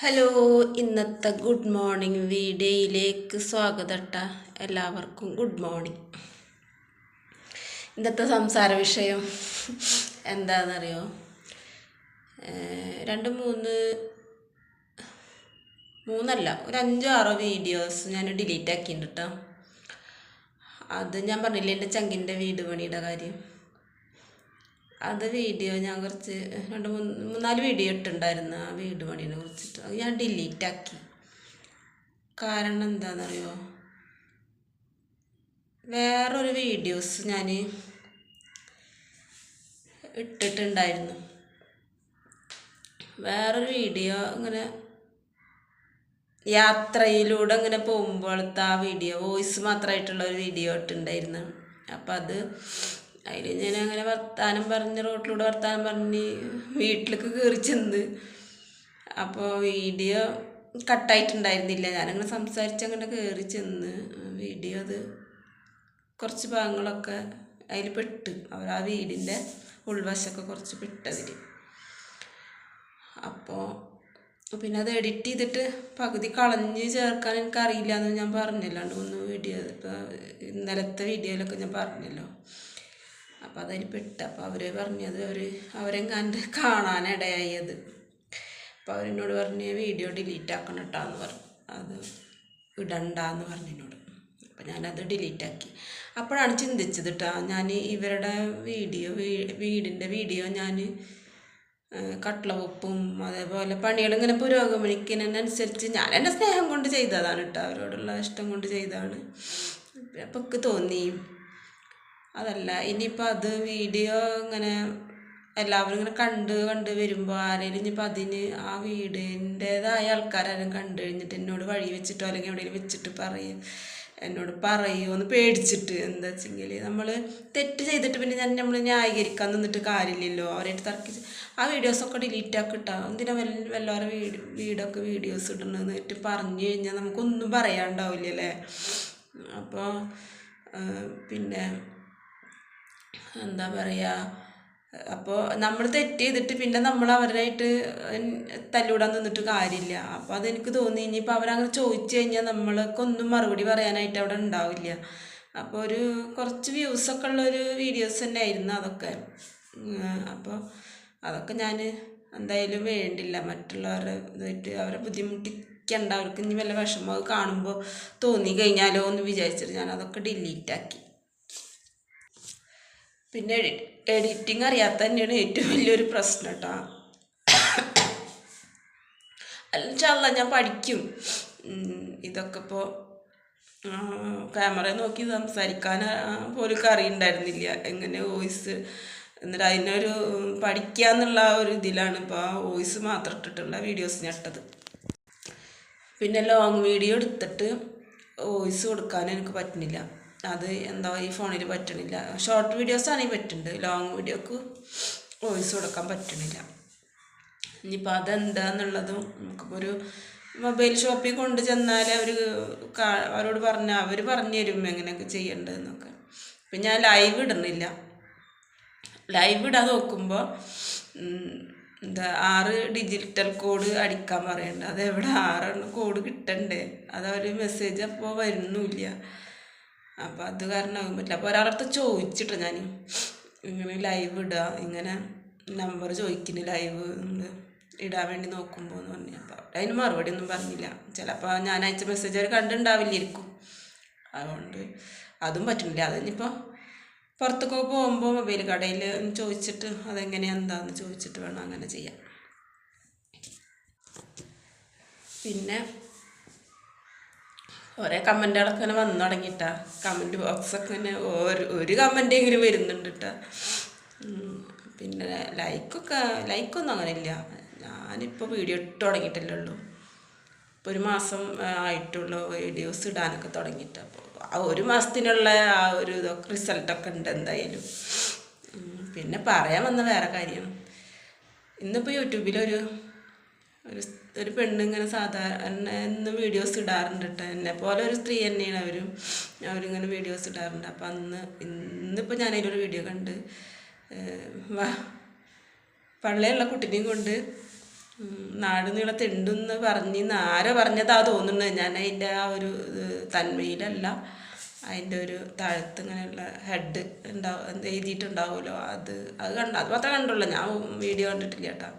Hello ഇന്നത്തെ good morning വീഡിയോയിലേക്ക് സ്വാഗതട്ട എല്ലാവർക്കും. Good morning. ഇന്നത്തെ സംസാര വിഷയം എന്താണെന്നറിയോ രണ്ട് മൂന്ന് മൂന്നല്ല ഒരു അഞ്ചോ ആറോ വീഡിയോസ് ഞാൻ ഡിലീറ്റ് ആക്കിയിട്ടുണ്ട് കേട്ടോ അത് ഞാൻ പറഞ്ഞില്ലേ എന്റെ ചങ്കിന്റെ വീട് പണിയുടെ കാര്യം? അത് വീഡിയോ ഞാൻ കുറച്ച് രണ്ട് മൂന്ന് മൂന്നാൽ വീഡിയോ ഇട്ടുണ്ടായിരുന്നു ആ വീട് പണീനെ കുറിച്ചിട്ട്. അത് ഞാൻ ഡിലീറ്റ് ആക്കി. കാരണം എന്താണെന്നറിയോ വേറൊരു വീഡിയോസ് ഞാൻ ഇട്ടിട്ടുണ്ടായിരുന്നു. വേറൊരു വീഡിയോ ഇങ്ങനെ യാത്രയിലൂടെ ഇങ്ങനെ പോകുമ്പോഴത്തെ ആ വീഡിയോ വോയിസ് മാത്രമായിട്ടുള്ള ഒരു വീഡിയോ ഇട്ടുണ്ടായിരുന്നു അപ്പം അത് അതിൽ ഞാൻ അങ്ങനെ വർത്താനം പറഞ്ഞ് റോട്ടിലൂടെ വർത്താനം പറഞ്ഞ് വീട്ടിലേക്ക് കയറി ചെന്ന്. അപ്പോൾ വീഡിയോ കട്ടായിട്ടുണ്ടായിരുന്നില്ല. ഞാനങ്ങനെ സംസാരിച്ച് അങ്ങനെ കയറി ചെന്ന് വീഡിയോ അത് കുറച്ച് ഭാഗങ്ങളൊക്കെ അതിൽ പെട്ട്. അവർ ആ വീടിന്റെ ഉൾവശമൊക്കെ കുറച്ച് പെട്ടതിൽ അപ്പോൾ പിന്നെ അത് എഡിറ്റ് ചെയ്തിട്ട് പകുതി കളഞ്ഞ് ചേർക്കാൻ എനിക്ക് അറിയില്ല എന്ന് ഞാൻ പറഞ്ഞല്ലോ. രണ്ട് വീഡിയോ ഇപ്പോൾ ഇന്നലത്തെ വീഡിയോയിലൊക്കെ ഞാൻ പറഞ്ഞല്ലോ. അപ്പോൾ അതിൽ പെട്ട് അപ്പോൾ അവർ പറഞ്ഞത് അവർ അവരെ കണ്ട് കാണാനിടയായി അത് അപ്പോൾ അവരെന്നോട് പറഞ്ഞ് വീഡിയോ ഡിലീറ്റ് ആക്കണം കേട്ടോ എന്ന് പറഞ്ഞു. അത് ഇടണ്ടെന്ന് പറഞ്ഞു എന്നോട്. അപ്പോൾ ഞാനത് ഡിലീറ്റ് ആക്കി. അപ്പോഴാണ് ചിന്തിച്ചത് കേട്ടോ ഞാൻ ഇവരുടെ വീഡിയോ വീടിന്റെ വീഡിയോ ഞാൻ കട്ട്ളവെപ്പും അതേപോലെ പണികൾ ഇങ്ങനെ പുരോഗമനിക്കുന്നതിനനുസരിച്ച് ഞാൻ എന്റെ സ്നേഹം കൊണ്ട് ചെയ്തതാണ് കേട്ടോ അവരോടുള്ള ഇഷ്ടം കൊണ്ട് ചെയ്തതാണ്. അപ്പോൾ തോന്നി അതല്ല ഇനിയിപ്പോൾ അത് വീഡിയോ ഇങ്ങനെ എല്ലാവരും ഇങ്ങനെ കണ്ട് കണ്ട് വരുമ്പോൾ ആരെങ്കിലും ഇനിയിപ്പോൾ അതിന് ആ വീടിന്റേതായ ആൾക്കാരും കണ്ടു കഴിഞ്ഞിട്ട് എന്നോട് വഴി വെച്ചിട്ടോ അല്ലെങ്കിൽ എവിടെയെങ്കിലും വെച്ചിട്ട് പറയും എന്നോട് പറയുമോ എന്ന് പേടിച്ചിട്ട് എന്താ വെച്ചെങ്കിൽ നമ്മൾ തെറ്റ് ചെയ്തിട്ട് പിന്നെ ഞാൻ നമ്മൾ ന്യായീകരിക്കാൻ നിന്നിട്ട് കാര്യമില്ലല്ലോ. അവരായിട്ട് തർക്കിച്ച് ആ വീഡിയോസൊക്കെ ഡിലീറ്റ് ആക്കി ഇട്ടാം എന്തിനാ വല്ല വല്ലവരെ വീട് വീടൊക്കെ വീഡിയോസ് ഇടണമെന്നിട്ട് പറഞ്ഞു കഴിഞ്ഞാൽ നമുക്കൊന്നും പറയാണ്ടാവില്ല അല്ലേ അപ്പോൾ പിന്നെ എന്താ പറയുക അപ്പോൾ നമ്മൾ തെറ്റ് ചെയ്തിട്ട് പിന്നെ നമ്മൾ അവരായിട്ട് തല്ലൂടാൻ നിന്നിട്ട് കാര്യമില്ല. അപ്പോൾ അതെനിക്ക് തോന്നി ഇനിയിപ്പോൾ അവരങ്ങനെ ചോദിച്ചു കഴിഞ്ഞാൽ നമ്മൾക്കൊന്നും മറുപടി പറയാനായിട്ട് അവിടെ ഉണ്ടാവില്ല. അപ്പോൾ ഒരു കുറച്ച് വ്യൂസൊക്കെ ഉള്ളൊരു വീഡിയോസ് തന്നെ ആയിരുന്നു അതൊക്കെ. അപ്പോൾ അതൊക്കെ ഞാൻ എന്തായാലും വേണ്ടില്ല. മറ്റുള്ളവരെ ഇതായിട്ട് അവരെ ബുദ്ധിമുട്ടിക്കണ്ട. അവർക്ക് ഇനി വല്ല വിഷമം കാണുമ്പോൾ തോന്നി കഴിഞ്ഞാലോ എന്ന് വിചാരിച്ചിട്ട് ഞാൻ അതൊക്കെ ഡിലീറ്റ് ആക്കി. പിന്നെ എഡി എഡിറ്റിംഗ് അറിയാത്ത തന്നെയാണ് ഏറ്റവും വലിയൊരു പ്രശ്നം കേട്ടോ അല്ല ഞാൻ പഠിക്കും. ഇതൊക്കെ ഇപ്പോൾ ക്യാമറ നോക്കി സംസാരിക്കാൻ പോലും അറിയണ്ടായിരുന്നില്ല എങ്ങനെ വോയിസ് എന്നിട്ട് അതിനൊരു പഠിക്കുക എന്നുള്ള ഒരു ഇതിലാണ് ഇപ്പോൾ ആ വോയിസ് മാത്രം ഇട്ടിട്ടുള്ള വീഡിയോസ് ഞെട്ടത് പിന്നെ ലോങ് വീഡിയോ എടുത്തിട്ട് വോയിസ് കൊടുക്കാൻ എനിക്ക് പറ്റുന്നില്ല അത് എന്താ ഈ ഫോണിൽ പറ്റണില്ല. ഷോർട്ട് വീഡിയോസ് ആണെങ്കിൽ പറ്റുന്നുണ്ട് ലോങ് വീഡിയോക്ക് വോയിസ് കൊടുക്കാൻ പറ്റണില്ല. ഇനിയിപ്പോൾ അതെന്താന്നുള്ളതും നമുക്കിപ്പോൾ ഒരു മൊബൈൽ ഷോപ്പിൽ കൊണ്ട് ചെന്നാൽ അവർ അവരോട് പറഞ്ഞാൽ അവർ പറഞ്ഞു തരും എങ്ങനെയൊക്കെ ചെയ്യേണ്ടതെന്നൊക്കെ ഇപ്പം ഞാൻ ലൈവ് ഇടുന്നില്ല. ലൈവ് ഇടാൻ നോക്കുമ്പോൾ എന്താ ആറ് ഡിജിറ്റൽ കോഡ് അടിക്കാൻ പറയണ്ട. അതെവിടെ ആറ് കോഡ് കിട്ടണ്ടേ? അതവർ മെസ്സേജ് അപ്പോൾ വരുന്നില്ല. അപ്പോൾ അത് കാരണം പറ്റില്ല. അപ്പോൾ ഒരാളടുത്ത് ചോദിച്ചിട്ട് ഞാൻ ഇങ്ങനെ ലൈവ് ഇടുക ഇങ്ങനെ നമ്പർ ചോദിക്കുന്നു ലൈവ് ഇടാൻ വേണ്ടി നോക്കുമ്പോൾ എന്ന് പറഞ്ഞു അപ്പോൾ അതിന് മറുപടി ഒന്നും പറഞ്ഞില്ല. ചിലപ്പോൾ ഞാൻ അയച്ച മെസ്സേജ് അവർ കണ്ടിട്ടുണ്ടാവില്ലായിരിക്കും അതുകൊണ്ട് അതും പറ്റുന്നില്ല. അതിനിപ്പോൾ പുറത്തൊക്കെ പോകുമ്പോൾ മൊബൈൽ കടയിൽ ചോദിച്ചിട്ട് അതെങ്ങനെയാണ് എന്താന്ന് ചോദിച്ചിട്ട് വേണം അങ്ങനെ ചെയ്യാം പിന്നെ ഓരോ കമന്റുകളൊക്കെ ഇങ്ങനെ വന്നു കമന്റ് കമന്റ് ബോക്സൊക്കെ ഇങ്ങനെ ഒരു ഒരു എങ്കിലും വരുന്നുണ്ട് കേട്ടോ പിന്നെ ലൈക്കൊക്കെ ലൈക്കൊന്നും അങ്ങനെ ഇല്ല ഞാനിപ്പോൾ വീഡിയോ ഇട്ട് തുടങ്ങിയിട്ടല്ലേ ഉള്ളൂ. ഇപ്പോൾ ഒരു മാസം ആയിട്ടുള്ള വീഡിയോസ് ഇടാനൊക്കെ തുടങ്ങിയിട്ട്. അപ്പോൾ ആ ഒരു മാസത്തിനുള്ള ആ ഒരു ഇതൊക്കെ റിസൾട്ടൊക്കെ ഉണ്ട് എന്തായാലും. പിന്നെ പറയാൻ വന്ന വേറെ കാര്യം. ഇന്നിപ്പോൾ യൂട്യൂബിലൊരു ഒരു ഒരു പെണ്ണിങ്ങനെ സാധാരണ ഇന്ന് വീഡിയോസ് ഇടാറുണ്ട് കേട്ടോ എന്നെ പോലെ ഒരു സ്ത്രീ തന്നെയാണ് അവരും. അവരിങ്ങനെ വീഡിയോസ് ഇടാറുണ്ട്. അപ്പം അന്ന് ഇന്നിപ്പോൾ ഞാനതിലൊരു വീഡിയോ കണ്ട് വാ പള്ളിയുള്ള കുട്ടീനെയും കൊണ്ട് നാട് നീളത്തുണ്ടെന്ന് പറഞ്ഞ് ആരോ പറഞ്ഞതാ തോന്നുന്നത്. ഞാൻ അതിന്റെ ആ ഒരു തന്മയിലല്ല അതിന്റെ ഒരു താഴത്ത് ഇങ്ങനെയുള്ള ഹെഡ് ഉണ്ടാവും എഴുതിയിട്ടുണ്ടാവുമല്ലോ. അത് അത് കണ്ട അത് മാത്രമേ കണ്ടുള്ളൂ. ഞാൻ വീഡിയോ കണ്ടിട്ടില്ല കേട്ടോ.